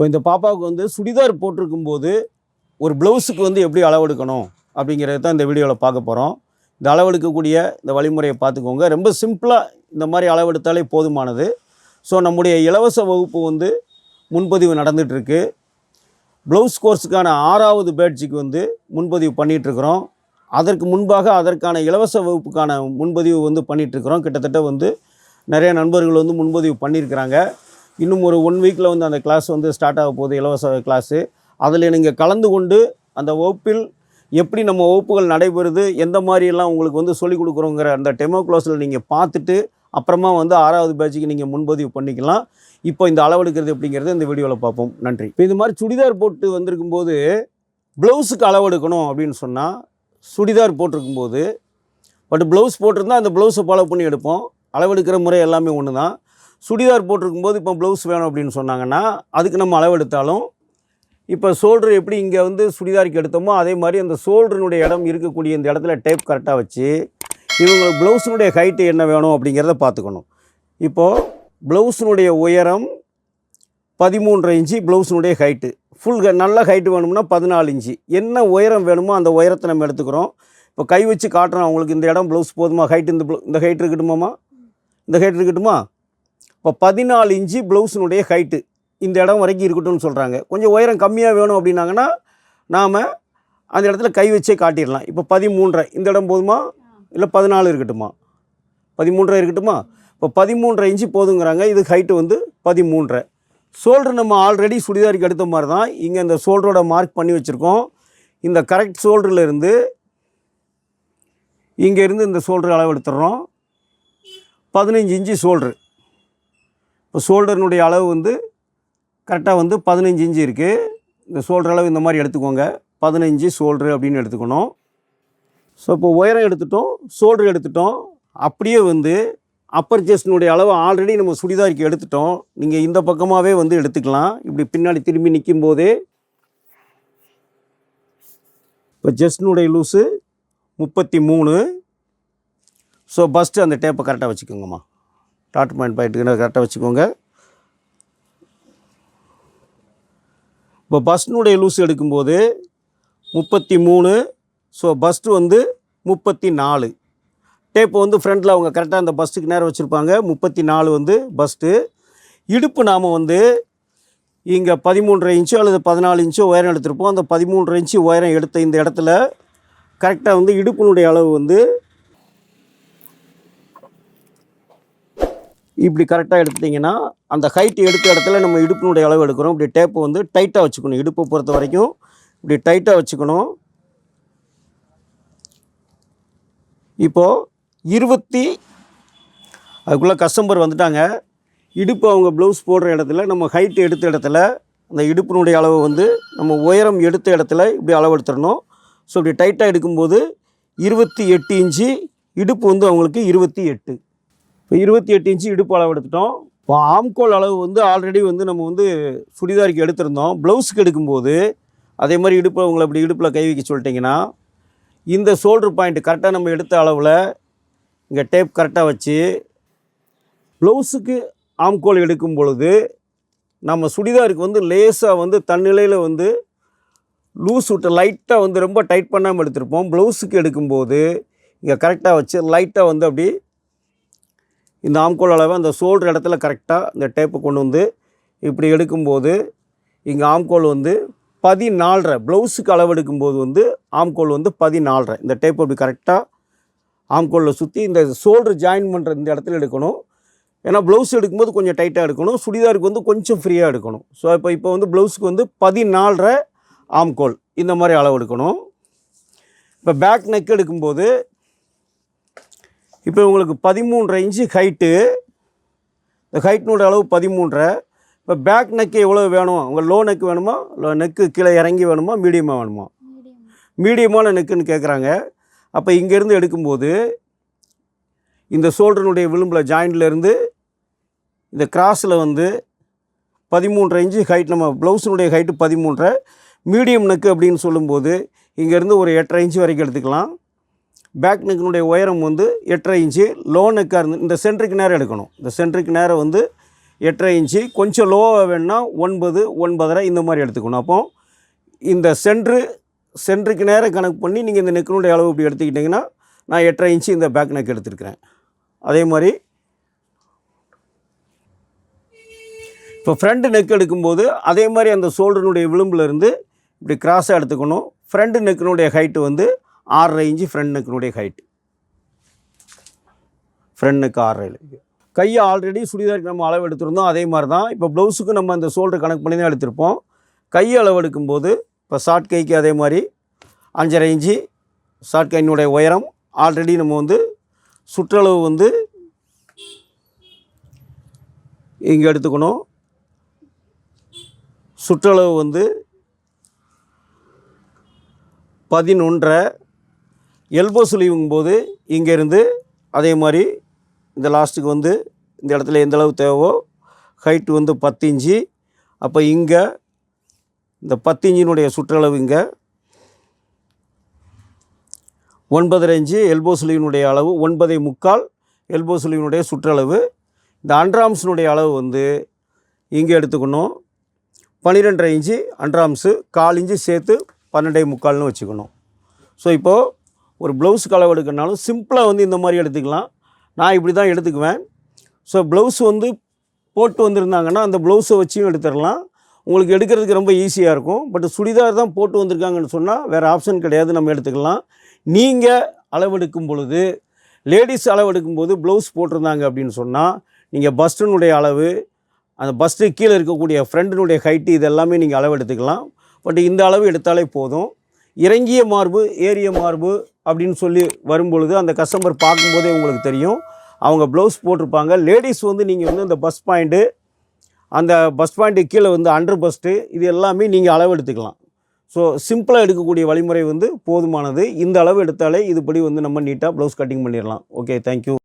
இப்போ இந்த பாப்பாவுக்கு வந்து சுடிதார் போட்டிருக்கும் போது ஒரு ப்ளவுஸுக்கு வந்து எப்படி அளவெடுக்கணும் அப்படிங்கிறத தான் இந்த வீடியோவில் பார்க்க போகிறோம் இந்த அளவெடுக்கக்கூடிய இந்த வழிமுறையை பார்த்துக்கோங்க. ரொம்ப சிம்பிளாக இந்த மாதிரி அளவெடுத்தாலே போதுமானது. ஸோ நம்முடைய இலவச வகுப்பு வந்து முன்பதிவு நடந்துகிட்ருக்கு ப்ளவுஸ் கோர்ஸுக்கான ஆறாவது பேட்ஜுக்கு வந்து முன்பதிவு பண்ணிகிட்ருக்குறோம் அதற்கு முன்பாக அதற்கான இலவச வகுப்புக்கான முன்பதிவு வந்து பண்ணிகிட்ருக்குறோம் கிட்டத்தட்ட வந்து நிறைய நண்பர்கள் வந்து முன்பதிவு பண்ணியிருக்கிறாங்க இன்னும் ஒரு ஒன் வீக்கில் வந்து அந்த கிளாஸ் வந்து ஸ்டார்ட் ஆக போகுது இலவச கிளாஸு அதில் நீங்கள் கலந்து கொண்டு அந்த வகுப்பில் எப்படி நம்ம வகுப்புகள் நடைபெறுது எந்த மாதிரியெல்லாம் உங்களுக்கு வந்து சொல்லிக் கொடுக்குறோங்கிற அந்த டெமோ கிளாஸில் நீங்கள் பார்த்துட்டு அப்புறமா வந்து ஆறாவது பேட்சுக்கு நீங்கள் முன்பதிவு பண்ணிக்கலாம். இப்போ இந்த அளவெடுக்கிறது எப்படிங்கிறத இந்த வீடியோவில் பார்ப்போம். நன்றி. இப்போ இந்த மாதிரி சுடிதார் போட்டு வந்திருக்கும் போது ப்ளவுஸுக்கு அளவெடுக்கணும் அப்படின்னு சொன்னால் சுடிதார் போட்டிருக்கும்போது பட் ப்ளவுஸ் போட்டிருந்தால் அந்த ப்ளவுஸை ஃபாலோ பண்ணி எடுப்போம். அளவெடுக்கிற முறை எல்லாமே ஒன்று தான் சுடிதார் போட்டிருக்கும்போது இப்போ ப்ளவுஸ் வேணும் அப்படின்னு சொன்னாங்கன்னா அதுக்கு நம்ம அளவெடுத்தாலும் இப்போ சோல்டர் எப்படி இங்கே வந்து சுடிதாருக்கு எடுத்தோமோ அதே மாதிரி அந்த சோல்டருனுடைய இடம் இருக்கக்கூடிய இந்த இடத்துல டேப் கரெக்டாக வச்சு இவங்க ப்ளவுஸினுடைய ஹைட்டு என்ன வேணும் அப்படிங்கிறத பார்த்துக்கணும். இப்போது ப்ளவுஸினுடைய உயரம் பதிமூன்று இன்ச்சு ப்ளவுஸினுடைய ஹைட்டு ஃபுல் நல்ல ஹைட்டு வேணும்னா பதினாலு இன்ச்சு. என்ன உயரம் வேணுமோ அந்த உயரத்தை நம்ம எடுத்துக்கிறோம். இப்போ கை வச்சு காட்டுறோம் அவங்களுக்கு இந்த இடம் ப்ளவுஸ் போதுமா? ஹைட் இந்த ப்ளவு இந்த ஹைட் இருக்கட்டுமாம்மா? இந்த ஹைட் இருக்கட்டுமா? இப்போ பதினாலு இன்ச்சு ப்ளவுஸினுடைய ஹைட்டு இந்த இடம் வரைக்கும் இருக்கட்டும்னு சொல்கிறாங்க கொஞ்சம் உயரம் கம்மியாக வேணும் அப்படின்னாங்கன்னா நாம் அந்த இடத்துல கை வச்சே காட்டிடலாம். இப்போ பதிமூன்றரை இந்த இடம் போதுமா? இல்லை பதினாலு இருக்கட்டுமா? பதிமூன்றரை இருக்கட்டுமா? இப்போ பதிமூன்றரை இன்ச்சு போதுங்கிறாங்க. இது ஹைட்டு வந்து பதிமூன்றரை சோல்ட்ரு நம்ம ஆல்ரெடி சுடிதாருக்கு எடுத்த மாதிரி தான் இங்கே இந்த சோல்டரோட மார்க் பண்ணி வச்சுருக்கோம். இந்த கரெக்ட் ஷோல்டரில் இருந்து இந்த ஷோல்டர் அளவு எடுத்துடுறோம். பதினஞ்சு இன்ச்சு சோல்ட்ரு இப்போ ஷோல்டர்னுடைய அளவு வந்து கரெக்டாக வந்து பதினஞ்சு இன்ச்சு இருக்குது இந்த ஷோல்டர் அளவு இந்த மாதிரி எடுத்துக்கோங்க. பதினஞ்சு ஷோல்டரு அப்படின்னு எடுத்துக்கணும். ஸோ இப்போ உயரம் எடுத்துட்டோம் ஷோல்டர் எடுத்துட்டோம். அப்படியே வந்து அப்பர் செஸ்டினுடைய அளவு ஆல்ரெடி நம்ம சுடிதாருக்கு எடுத்துட்டோம். நீங்கள் இந்த பக்கமாகவே வந்து எடுத்துக்கலாம். இப்படி பின்னாடி திரும்பி நிற்கும் போதே இப்போ ஜெஸ்டினுடைய லூஸு முப்பத்தி மூணு. ஸோ ஃபஸ்ட்டு அந்த டேப்பை கரெக்டாக வச்சுக்கோங்கம்மா. டாட் பாயிண்ட் பாயிண்ட்டுக்கு கரெக்டாக வச்சுக்கோங்க. இப்போ பஸ்னுடைய லூஸ் எடுக்கும்போது முப்பத்தி மூணு ஸோ பஸ்ட்டு வந்து முப்பத்தி நாலு. டேப்பு வந்து ஃப்ரண்ட்டில் அவங்க கரெக்டாக அந்த பஸ்ட்டுக்கு நேரம் வச்சுருப்பாங்க. முப்பத்தி நாலு வந்து பஸ்ட்டு இடுப்பு நாம் வந்து இங்கே பதிமூன்றரை இன்ச்சோ அல்லது பதினாலு இன்ச்சோ உயரம் எடுத்திருப்போம். அந்த பதிமூன்றரை இன்ச்சு உயரம் எடுத்த இந்த இடத்துல கரெக்டாக வந்து இடுப்பினுடைய அளவு வந்து இப்படி கரெக்டாக எடுத்துட்டிங்கன்னா அந்த ஹைட் எடுத்த இடத்துல நம்ம இடுப்பினுடைய அளவு எடுக்கிறோம் இப்படி டேப்பை வந்து டைட்டாக வச்சுக்கணும். இடுப்பை பொறுத்த வரைக்கும் இப்படி டைட்டாக வச்சுக்கணும். இப்போது இருபத்தி அதுக்குள்ளே கஸ்டமர் வந்துட்டாங்க. இடுப்பு அவங்க ப்ளவுஸ் போடுற இடத்துல நம்ம ஹைட் எடுத்த இடத்துல அந்த இடுப்பினுடைய அளவு வந்து நம்ம உயரம் எடுத்த இடத்துல இப்படி அளவு எடுத்துடணும். ஸோ இப்படி டைட்டாக எடுக்கும்போது இருபத்தி எட்டு இன்ச்சு இடுப்பு வந்து அவங்களுக்கு இருபத்தி எட்டு. இப்போ இருபத்தி எட்டு இன்ச்சு இடுப்பு அளவு எடுத்துட்டோம். இப்போ ஆம்கோல் அளவு வந்து ஆல்ரெடி வந்து நம்ம வந்து சுடிதாருக்கு எடுத்திருந்தோம். ப்ளவுஸுக்கு எடுக்கும்போது அதே மாதிரி இடுப்பில் உங்களை இப்படி இடுப்பில் கை வைக்க சொல்லிட்டிங்கன்னா இந்த ஷோல்டர் பாயிண்ட் கரெக்டாக நம்ம எடுத்த அளவில் இங்கே டேப் கரெக்டாக வச்சு ப்ளவுஸுக்கு ஆம்கோல் எடுக்கும் பொழுது நம்ம சுடிதாருக்கு வந்து லேசாக வந்து தன்னிலையில் வந்து லூஸ் விட்டு லைட்டாக வந்து ரொம்ப டைட் பண்ணாமல் எடுத்திருப்போம். ப்ளவுஸுக்கு எடுக்கும்போது இங்கே கரெக்டாக வச்சு லைட்டாக வந்து அப்படி இந்த ஆம்கோல் அளவை அந்த சோல்டர் இடத்துல கரெக்டாக இந்த டேப்பை கொண்டு வந்து இப்படி எடுக்கும்போது இங்கே ஆம்கோல் வந்து பதினாலரை ப்ளவுஸுக்கு அளவு எடுக்கும்போது வந்து ஆம்கோல் வந்து பதினாலரை. இந்த டேப் அப்படி கரெக்டாக ஆம்கோலில் சுற்றி இந்த ஷோல்டர் ஜாயின் பண்ணுற இந்த இடத்துல எடுக்கணும். ஏன்னா ப்ளவுஸ் எடுக்கும்போது கொஞ்சம் டைட்டாக எடுக்கணும். சுடிதாருக்கு வந்து கொஞ்சம் ஃப்ரீயாக எடுக்கணும். ஸோ இப்போ இப்போ வந்து ப்ளவுஸுக்கு வந்து பதினாலரை ஆம்கோல். இந்த மாதிரி அளவு எடுக்கணும். இப்போ பேக் நெக் எடுக்கும்போது இப்போ உங்களுக்கு பதிமூன்றரை இன்ச்சு ஹைட்டு இந்த ஹைட்னோட அளவு பதிமூன்றரை. இப்போ பேக் நெக்கு எவ்வளோ வேணும்? உங்கள் லோ நெக் வேணுமா? இல்லை நெக்கு கீழே இறங்கி வேணுமா? மீடியமாக வேணுமா? மீடியமான நெக்குன்னு கேட்குறாங்க அப்போ இங்கேருந்து எடுக்கும்போது இந்த ஷோல்டருனுடைய விளிம்பில் ஜாயிண்ட்லேருந்து இந்த கிராஸில் வந்து பதிமூன்றரை இன்ச்சு ஹைட் நம்ம ப்ளவுஸினுடைய ஹைட்டு பதிமூன்றரை. மீடியம் நெக்கு அப்படின்னு சொல்லும்போது இங்கேருந்து ஒரு எட்டரை இன்ச்சு வரைக்கும் எடுத்துக்கலாம். பேக் நெக்கினுடைய உயரம் வந்து எட்டரை இன்ச்சு லோ நெக்காக இருந்து இந்த சென்ட்ருக்கு நேரம் எடுக்கணும். இந்த சென்ட்ருக்கு நேரம் வந்து எட்டரை இன்ச்சு கொஞ்சம் லோவாக வேணுன்னா ஒன்பது ஒன்பதரை இந்த மாதிரி எடுத்துக்கணும். அப்போ இந்த சென்ட்ரு சென்ட்ருக்கு நேரம் கணக்கு பண்ணி நீங்கள் இந்த நெக்கினுடைய அளவு இப்படி எடுத்துக்கிட்டிங்கன்னா நான் எட்டரை இன்ச்சு இந்த பேக் நெக் எடுத்துருக்கிறேன். அதே மாதிரி இப்போ ஃப்ரண்ட் நெக் எடுக்கும்போது அதே மாதிரி அந்த ஷோல்டருனுடைய விளிம்புல இருந்து இப்படி கிராஸாக எடுத்துக்கணும். ஃப்ரண்ட் நெக்கினுடைய ஹைட்டு வந்து ஆறரை இன்ச்சு ஃப்ரண்ட் நெக்கினுடைய ஹைட்டு ஃப்ரண்ட் நெக் ஆறரை கையை ஆல்ரெடி சுடிதாருக்கு நம்ம அளவு எடுத்திருந்தோம். அதே மாதிரி தான் இப்போ ப்ளவுஸுக்கு நம்ம இந்த ஷோல்டர் கணக்கு பண்ணி தான் எடுத்திருப்போம். கை அளவு எடுக்கும்போது இப்போ ஷார்ட் கைக்கு அதே மாதிரி அஞ்சரை இன்ச்சு ஷார்ட் கையினுடைய உயரம் ஆல்ரெடி நம்ம வந்து சுற்றளவு வந்து இங்கே எடுத்துக்கணும். சுற்றளவு வந்து பதினொன்றரை எல்போ சுழிவுங்கும் போது இங்கேருந்து அதே மாதிரி இந்த லாஸ்ட்டுக்கு வந்து இந்த இடத்துல எந்த அளவு தேவையோ ஹைட்டு வந்து பத்து இன்ச்சு. அப்போ இங்கே இந்த பத்து இன்ச்சினுடைய சுற்றளவு இங்கே ஒன்பதரை இன்ச்சு எல்போ சுழிவினுடைய அளவு ஒன்பதை முக்கால் எல்போ சுழிவினுடைய சுற்றளவு. இந்த அண்ட்ராம்ஸினுடைய அளவு வந்து இங்கே எடுத்துக்கணும். பன்னிரெண்டரை இன்ச்சு அன்ட்ராம்ஸு கால் இன்ச்சு சேர்த்து பன்னெண்டே முக்கால்னு வச்சுக்கணும். ஸோ இப்போது ஒரு ப்ளவுஸ் அளவு எடுக்கணுனாலும் சிம்பிளாக வந்து இந்த மாதிரி எடுத்துக்கலாம். நான் இப்படி தான் எடுத்துக்குவேன். ஸோ ப்ளவுஸ் வந்து போட்டு வந்திருந்தாங்கன்னா அந்த ப்ளவுஸை வச்சும் எடுத்துடலாம். உங்களுக்கு எடுக்கிறதுக்கு ரொம்ப ஈஸியாக இருக்கும். பட் சுடிதார் தான் போட்டு வந்திருக்காங்கன்னு சொன்னால் வேறு ஆப்ஷன் கிடையாது. நம்ம எடுத்துக்கலாம். நீங்கள் அளவெடுக்கும் பொழுது லேடிஸ் அளவெடுக்கும் போது ப்ளவுஸ் போட்டிருந்தாங்க அப்படின்னு சொன்னால் நீங்கள் பஸ்டினுடைய அளவு அந்த பஸ்ட்டு கீழே இருக்கக்கூடிய ஃப்ரெண்டினுடைய ஹைட்டு இது எல்லாமே நீங்கள் அளவு எடுத்துக்கலாம் பட் இந்த அளவு எடுத்தாலே போதும். இறங்கிய மார்பு ஏறிய மார்பு அப்படின்னு சொல்லி வரும்பொழுது அந்த கஸ்டமர் பார்க்கும்போதே உங்களுக்கு தெரியும். அவங்க ப்ளவுஸ் போட்டிருப்பாங்க. லேடிஸ் வந்து நீங்கள் வந்து இந்த பஸ் பாயிண்ட்டு அந்த பஸ் பாயிண்ட்டு கீழே வந்து அண்டர் பஸ்ட்டு இது எல்லாமே நீங்கள் அளவு எடுத்துக்கலாம் ஸோ சிம்பிளாக எடுக்கக்கூடிய வழிமுறை வந்து போதுமானது. இந்த அளவு எடுத்தாலே இதுபடி வந்து நம்ம நீட்டாக ப்ளவுஸ் கட்டிங் பண்ணிடலாம். Okay thank you